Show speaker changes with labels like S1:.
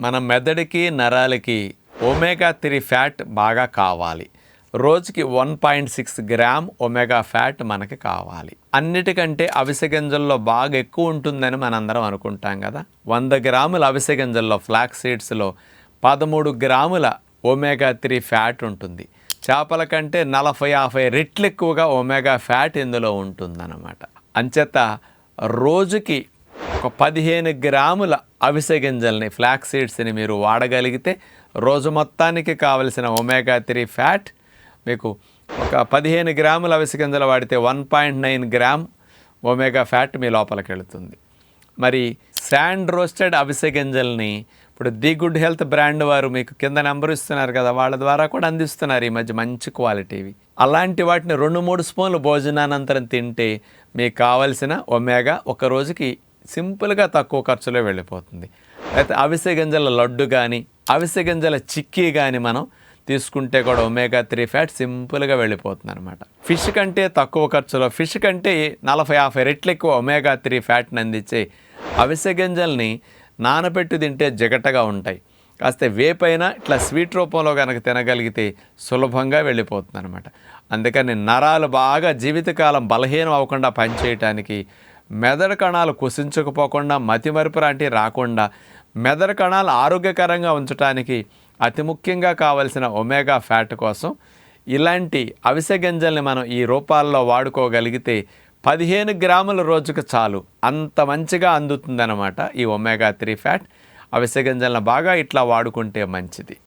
S1: మన మెదడుకి నరాలకి omega three fat బాగా కావాలి. రోజుకి one point six gram omega fat మనకి కావాలి. అన్నిటికంటే అవిసె గింజల్లో బాగా ఎక్కువ ఉంటుందని మనందరం అనుకుంటాం కదా. వంద గ్రాముల అవిసె గింజల్లో ఫ్లాక్ సీడ్స్లో పదమూడు గ్రాముల ఒమేగా త్రీ ఫ్యాట్ ఉంటుంది. చేపల కంటే నలభై యాభై రెట్లు ఎక్కువగా ఒమేగా ఫ్యాట్ ఇందులో ఉంటుందన్నమాట. అంచేత రోజుకి ఒక పదిహేను గ్రాముల అవిసె గింజల్ని ఫ్లాక్ సీడ్స్ని మీరు వాడగలిగితే రోజు మొత్తానికి కావలసిన ఒమేగా త్రీ ఫ్యాట్ మీకు ఒక పదిహేను గ్రాముల అవిసె గింజలు వాడితే one point nine gram omega fat మీ లోపలికి వెళుతుంది. మరి శాండ్ రోస్టెడ్ అవిసె గింజల్ని ఇప్పుడు ది గుడ్ హెల్త్ బ్రాండ్ వారు మీకు కింద నెంబర్ ఇస్తున్నారు కదా వాళ్ళ ద్వారా కూడా అందిస్తున్నారు ఈ మధ్య మంచి క్వాలిటీవి. అలాంటి వాటిని రెండు మూడు స్పూన్లు భోజనానంతరం తింటే మీకు కావలసిన ఒమేగా ఒక రోజుకి సింపుల్గా తక్కువ ఖర్చులో వెళ్ళిపోతుంది. అయితే అవిసె గింజల లడ్డు కానీ అవిసె గింజల చిక్కీ కానీ మనం తీసుకుంటే కూడా ఒమేగా త్రీ ఫ్యాట్ సింపుల్గా వెళ్ళిపోతుంది అనమాట ఫిష్ కంటే తక్కువ ఖర్చులో ఫిష్ కంటే నలభై యాభై రెట్లు ఎక్కువ ఒమేగా త్రీ ఫ్యాట్ని అందించే అవిసె గింజల్ని నానబెట్టి తింటే జిగటగా ఉంటాయి. కాస్త వేపైనా ఇట్లా స్వీట్ రూపంలో కనుక తినగలిగితే సులభంగా వెళ్ళిపోతుంది అనమాట అందుకని నరాలు బాగా జీవితకాలం బలహీనం అవ్వకుండా పనిచేయటానికి మెదడు కణాలు కుసించకపోకుండా మతిమరుపు లాంటివి రాకుండా మెదడు కణాలు ఆరోగ్యకరంగా ఉంచడానికి అతి ముఖ్యంగా కావలసిన ఒమేగా ఫ్యాట్ కోసం ఇలాంటి అవిసె గింజల్ని మనం ఈ రూపాల్లో వాడుకోగలిగితే పదిహేను గ్రాముల రోజుకు చాలు. అంత మంచిగా అందుతుందన్నమాట ఈ ఒమేగా త్రీ ఫ్యాట్. అవిసె గింజలను బాగా ఇట్లా వాడుకుంటే మంచిది.